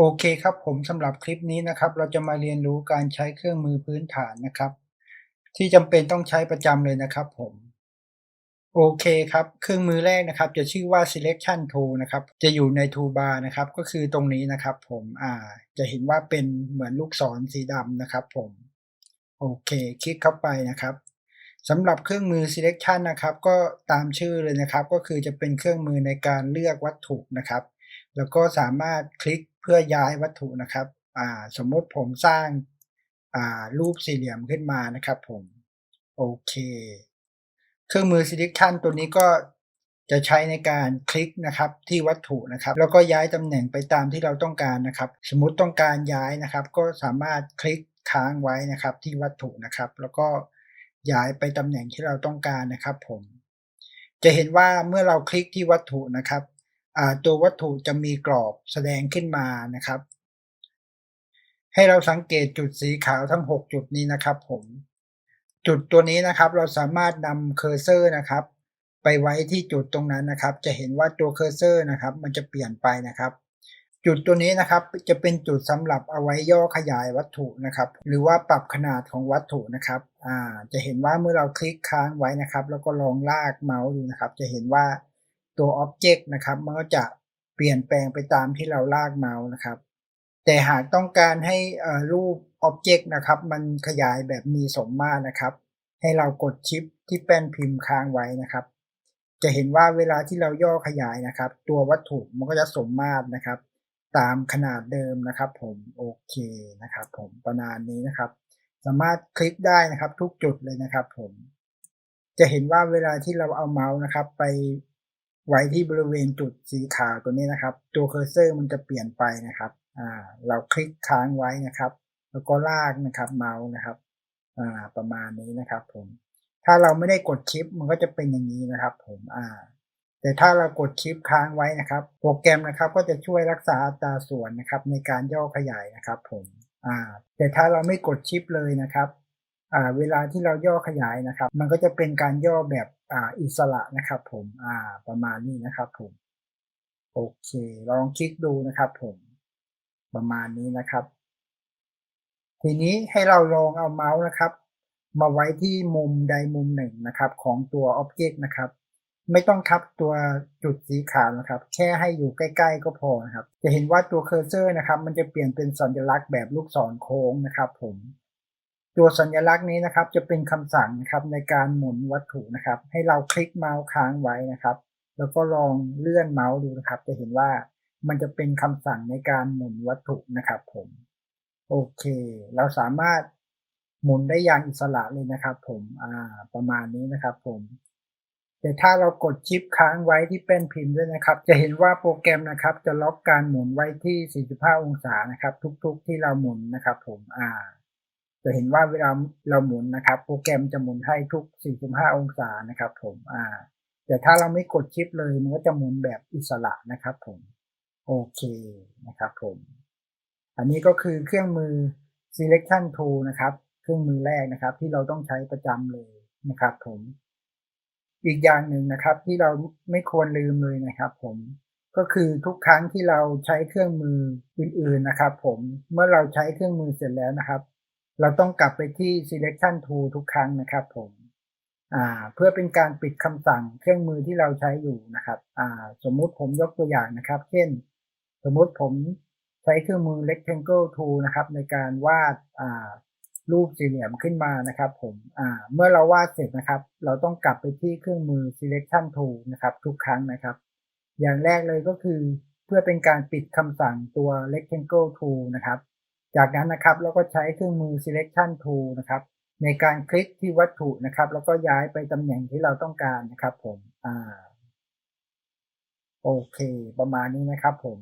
โอเคครับผมสำหรับคลิปนี้นะครับ เราจะมาเรียนรู้การใช้เครื่องมือพื้นฐานนะครับ ที่จำเป็นต้องใช้ประจำเลยนะครับผมโอเคครับ เครื่องมือแรกนะครับ จะชื่อว่า selection tool นะครับ จะอยู่ใน toolbar นะครับ ก็คือตรงนี้นะครับ ผมอ่า จะเห็นว่าเป็นเหมือนลูกศรสีดำนะครับ ผมโอเค คลิกเข้าไปนะครับสำหรับเครื่องมือ selection นะครับ ก็ตามชื่อเลยนะครับ ก็คือจะเป็นเครื่องมือในการเลือกวัตถุนะครับ แล้วก็สามารถคลิก พื่อย้ายวัตถุนะครับสมมติผมสร้างรูปสี่เหลี่ยมขึ้นมานะครับผม โอเค เครื่องมือ selection ตัวนี้ก็จะใช้ในการคลิกนะครับที่วัตถุนะครับ แล้วก็ย้ายตำแหน่งไปตามที่เราต้องการนะครับ สมมติต้องการย้ายนะครับ ก็สามารถคลิกค้างไว้นะครับ ที่วัตถุนะครับ แล้วก็ย้ายไปตำแหน่งที่เราต้องการนะครับ ผม จะเห็นว่าเมื่อเราคลิกที่วัตถุนะครับ ตัววัตถุจะมีกรอบแสดงขึ้นมานะครับ ให้เราสังเกตจุดสีขาวทั้ง 6 จุดนี้นะครับ ผม จุดตัวนี้นะครับ เราสามารถนำเคอร์เซอร์นะครับ ไปไว้ที่จุดตรงนั้นนะครับ จะเห็นว่าตัวเคอร์เซอร์นะครับ มันจะเปลี่ยนไปนะครับ จุดตัวนี้นะครับ จะเป็นจุดสำหรับเอาไว้ย่อขยายวัตถุนะครับ หรือว่าปรับขนาดของวัตถุนะครับอ่าจะเห็นว่าเมื่อเราคลิกค้างไว้นะครับ แล้วก็ลองลากเมาส์ดูนะครับ จะเห็นว่า ตัวอ็อบเจกต์นะครับมันก็จะเปลี่ยนแปลงไปตามที่เราลากเมาส์นะครับ แต่หากต้องการให้รูปอ็อบเจกต์นะครับ มันขยายแบบมีสมมาตรนะครับ ให้เรากดชิปที่แป้นพิมพ์ค้างไว้นะครับ จะเห็นว่าเวลาที่เราย่อขยายนะครับ ตัววัตถุมันก็จะสมมาตรนะครับ ตามขนาดเดิมนะครับ ผมโอเคนะครับ ผมประมาณนี้นะครับ สามารถคลิกได้นะครับทุกจุดเลยนะครับ ผม จะเห็นว่าเวลาที่เราเอาเมาส์นะครับ ไป ไว้ที่บริเวณจุดสีขาวตัวนี้นะครับ ตัวเคอร์เซอร์มันจะเปลี่ยนไปนะครับอ่าเราคลิกค้างไว้นะครับ แล้วก็ลากนะครับเมาส์นะครับอ่าประมาณนี้นะครับ ผม ถ้าเราไม่ได้กดชิปมันก็จะเป็นอย่างนี้นะครับ ผมอ่า แต่ถ้าเรากดชิปค้างไว้นะครับ โปรแกรมนะครับ ก็จะช่วยรักษาอัตราส่วนนะครับ ในการย่อขยายนะครับ ผมอ่าแต่ถ้าเราไม่กดชิปเลยนะครับ เวลาที่เราย่อขยายนะครับ มันก็จะเป็นการย่อแบบอ่าอิสระนะครับผมอ่าประมาณนี้นะครับผมโอเค ลองคลิกดูนะครับผมประมาณนี้นะครับ ทีนี้ให้เราลองเอาเมาส์นะครับ มาไว้ที่มุมใดมุมหนึ่งนะครับ ของตัวอ็อบเจกต์นะครับ ไม่ต้องทับตัวจุดสีขาวนะครับ แค่ให้อยู่ใกล้ๆก็พอนะครับ จะเห็นว่าตัวเคอร์เซอร์นะครับ มันจะเปลี่ยนเป็นสัญลักษณ์แบบลูกศรโค้งนะครับ ผม ตัวสัญลักษณ์นี้นะครับ จะเป็นคำสั่งนะครับในการหมุนวัตถุนะครับ ให้เราคลิกเมาส์ค้างไว้นะครับ แล้วก็ลองเลื่อนเมาส์ดูนะครับ จะเห็นว่ามันจะเป็นคำสั่งในการหมุนวัตถุนะครับผมโอเค เราสามารถหมุนได้อย่างอิสระเลยนะครับ ผมอ่าประมาณนี้นะครับ ผมแต่ถ้าเรากดชิปค้างไว้ที่เป็นพิมพ์ด้วยนะครับ จะเห็นว่าโปรแกรมนะครับ จะล็อกการหมุนไว้ที่ 45 องศานะครับ ทุกๆ ที่เราหมุนนะครับ ผมอ่า จะเห็นว่าเวลาเราหมุนนะครับ โปรแกรมจะหมุนให้ทุก 45 องศานะครับ ผมอ่า แต่ถ้าเราไม่กดชิปเลยมันก็จะหมุนแบบอิสระนะครับ ผมโอเคนะครับ ผม อันนี้ก็คือเครื่องมือ selection tool นะครับ เครื่องมือแรกนะครับ ที่เราต้องใช้ประจำเลยนะครับ ผมอีกอย่างหนึ่งนะครับ ที่เราไม่ควรลืมเลยนะครับ ผมก็คือทุกครั้งที่เราใช้เครื่องมืออื่น ๆนะครับ ผมเมื่อเราใช้เครื่องมือเสร็จแล้วนะครับ เราต้องกลับไปที่ selection tool ทุกครั้งนะครับผมเพื่อเป็นการปิดคำสั่งเครื่องมือที่เราใช้อยู่นะครับสมมุติผมยกตัวอย่างนะครับ เช่น สมมุติผมใช้เครื่องมือ rectangle tool นะครับ ในการวาดรูปสี่เหลี่ยมขึ้นมานะครับผมเมื่อเราวาดเสร็จนะครับ เราต้องกลับไปที่เครื่องมือ selection tool นะครับ ทุกครั้งนะครับ อย่างแรกเลยก็คือเพื่อเป็นการปิดคำสั่งตัว rectangle tool นะครับ จากนั้นนะครับเราก็ใช้เครื่องมือ selection tool นะครับ ในการคลิกที่วัตถุนะครับ แล้วก็ย้ายไปตำแหน่งที่เราต้องการนะครับ ผมอ่าโอเค ประมาณนี้นะครับ ผม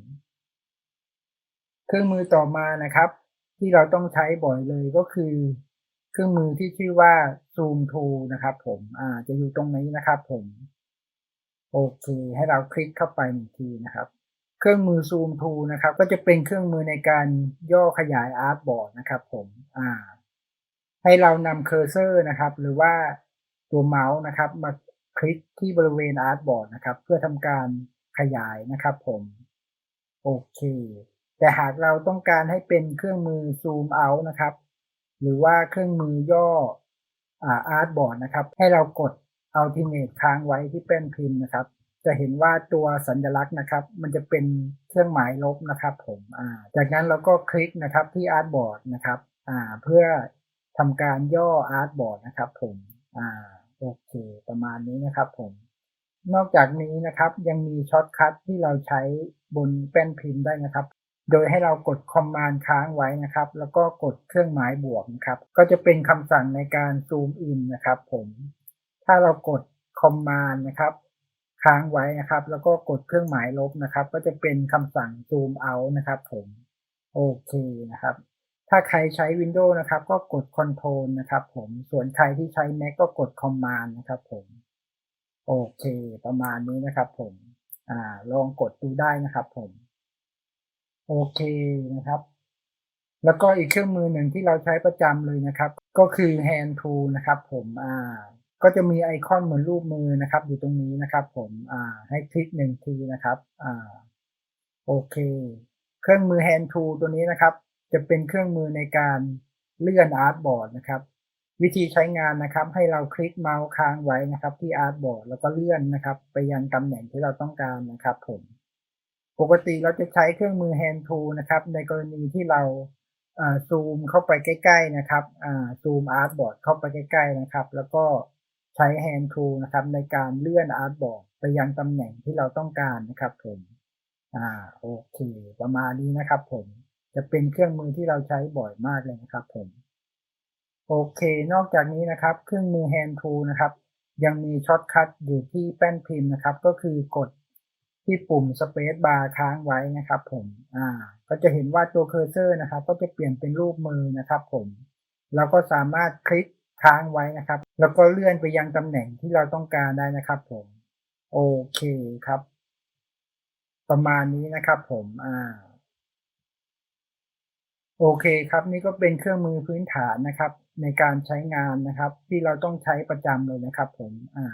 เครื่องมือต่อมานะครับ ที่เราต้องใช้บ่อยเลยก็คือ เครื่องมือที่ชื่อว่า zoom tool นะครับ ผมอ่าจะอยู่ตรงนี้นะครับ ผม โอเค ให้เราคลิกเข้าไปหนึ่งทีนะครับ เครื่องมือซูมทูนะครับ ก็จะเป็นเครื่องมือในการย่อขยายอาร์ตบอร์ดนะครับ ผมอ่า ให้เรานำเคอร์เซอร์นะครับ หรือว่าตัวเมาส์นะครับ มาคลิกที่บริเวณอาร์ตบอร์ดนะครับ เพื่อทำการขยายนะครับ ผม โอเค แต่หากเราต้องการให้เป็นเครื่องมือซูมเอาท์นะครับ หรือว่าเครื่องมือย่ออาร์ตบอร์ดนะครับ ให้เรากด Alternate ค้างไว้ที่แป้นพิมพ์นะครับ จะเห็นว่าตัวสัญลักษณ์นะครับ มันจะเป็นเครื่องหมายลบนะครับ ผมอ่าจากนั้นเราก็คลิกนะครับที่อาร์ตบอร์ดนะครับอ่าเพื่อทำการย่ออาร์ตบอร์ดนะครับ ผมอ่าโอเค ประมาณนี้นะครับ ผม นอกจากนี้นะครับ ยังมีช็อตคัทที่เราใช้บนแป้นพิมพ์ได้นะครับ โดยให้เรากดคอมมานด์ค้างไว้นะครับ แล้วก็กดเครื่องหมายบวกนะครับ ก็จะเป็นคำสั่งในการซูมอินนะครับ ผม ถ้าเรากดคอมมานด์นะครับ ค้างไว้นะครับ แล้วก็กดเครื่องหมายลบนะครับ ก็จะเป็นคำสั่งซูมเอานะครับ ผมโอเคนะครับ ถ้าใครใช้ Windows นะครับ ก็กด Control นะครับ ผมส่วนใครที่ใช้ Mac ก็กด Command นะครับ ผมโอเค ประมาณนี้นะครับ ผมอ่าลองกดดูได้นะครับ ผมโอเคนะครับ แล้วก็อีกเครื่องมือหนึ่งที่เราใช้ประจำเลยนะครับ ก็คือ Hand Tool นะครับ ผมอ่า ก็จะมีไอคอนเหมือนรูปมือนะครับ อยู่ตรงนี้นะครับ ผมอ่าให้คลิกหนึ่งทีนะครับอ่าโอเค เครื่องมือ Hand Tool ตัวนี้นะครับ จะเป็นเครื่องมือในการเลื่อนอาร์ตบอร์ดนะครับ วิธีใช้งานนะครับ ให้เราคลิกเมาส์ค้างไว้นะครับ ที่อาร์ตบอร์ดแล้วก็เลื่อนนะครับ ไปยังตำแหน่งที่เราต้องการนะครับ ผม ปกติเราจะใช้เครื่องมือ Hand Tool นะครับ ในกรณีที่เราซูมเข้าไปใกล้ ๆ นะครับซูมอาร์ตบอร์ดเข้าไปใกล้ ๆ นะครับ แล้วก็ ใช้ Hand Tool นะครับในการเลื่อนอาร์ตบอร์ดไปยังตำแหน่งที่เราต้องการนะครับผมอ่าโอเค ประมาณนี้นะครับผมจะเป็นเครื่องมือที่เราใช้บ่อยมากเลยนะครับผมโอเค นอกจากนี้นะครับ เครื่องมือ Hand Tool นะครับ ยังมีช็อตคัทอยู่ที่แป้นพิมพ์นะครับ ก็คือกดที่ปุ่ม Space Bar ค้างไว้นะครับ ผม อ่า ก็จะเห็นว่าตัวเคอร์เซอร์นะครับ ก็จะเปลี่ยนเป็นรูปมือนะครับ ผม เราก็สามารถคลิกค้างไว้นะครับ แล้วก็เลื่อนไปยังตำแหน่งที่เราต้องการได้นะครับผมโอเคครับ ประมาณนี้นะครับผมอ่าโอเคครับ นี่ก็เป็นเครื่องมือพื้นฐานนะครับ ในการใช้งานนะครับ ที่เราต้องใช้ประจำเลยนะครับ ผมอ่า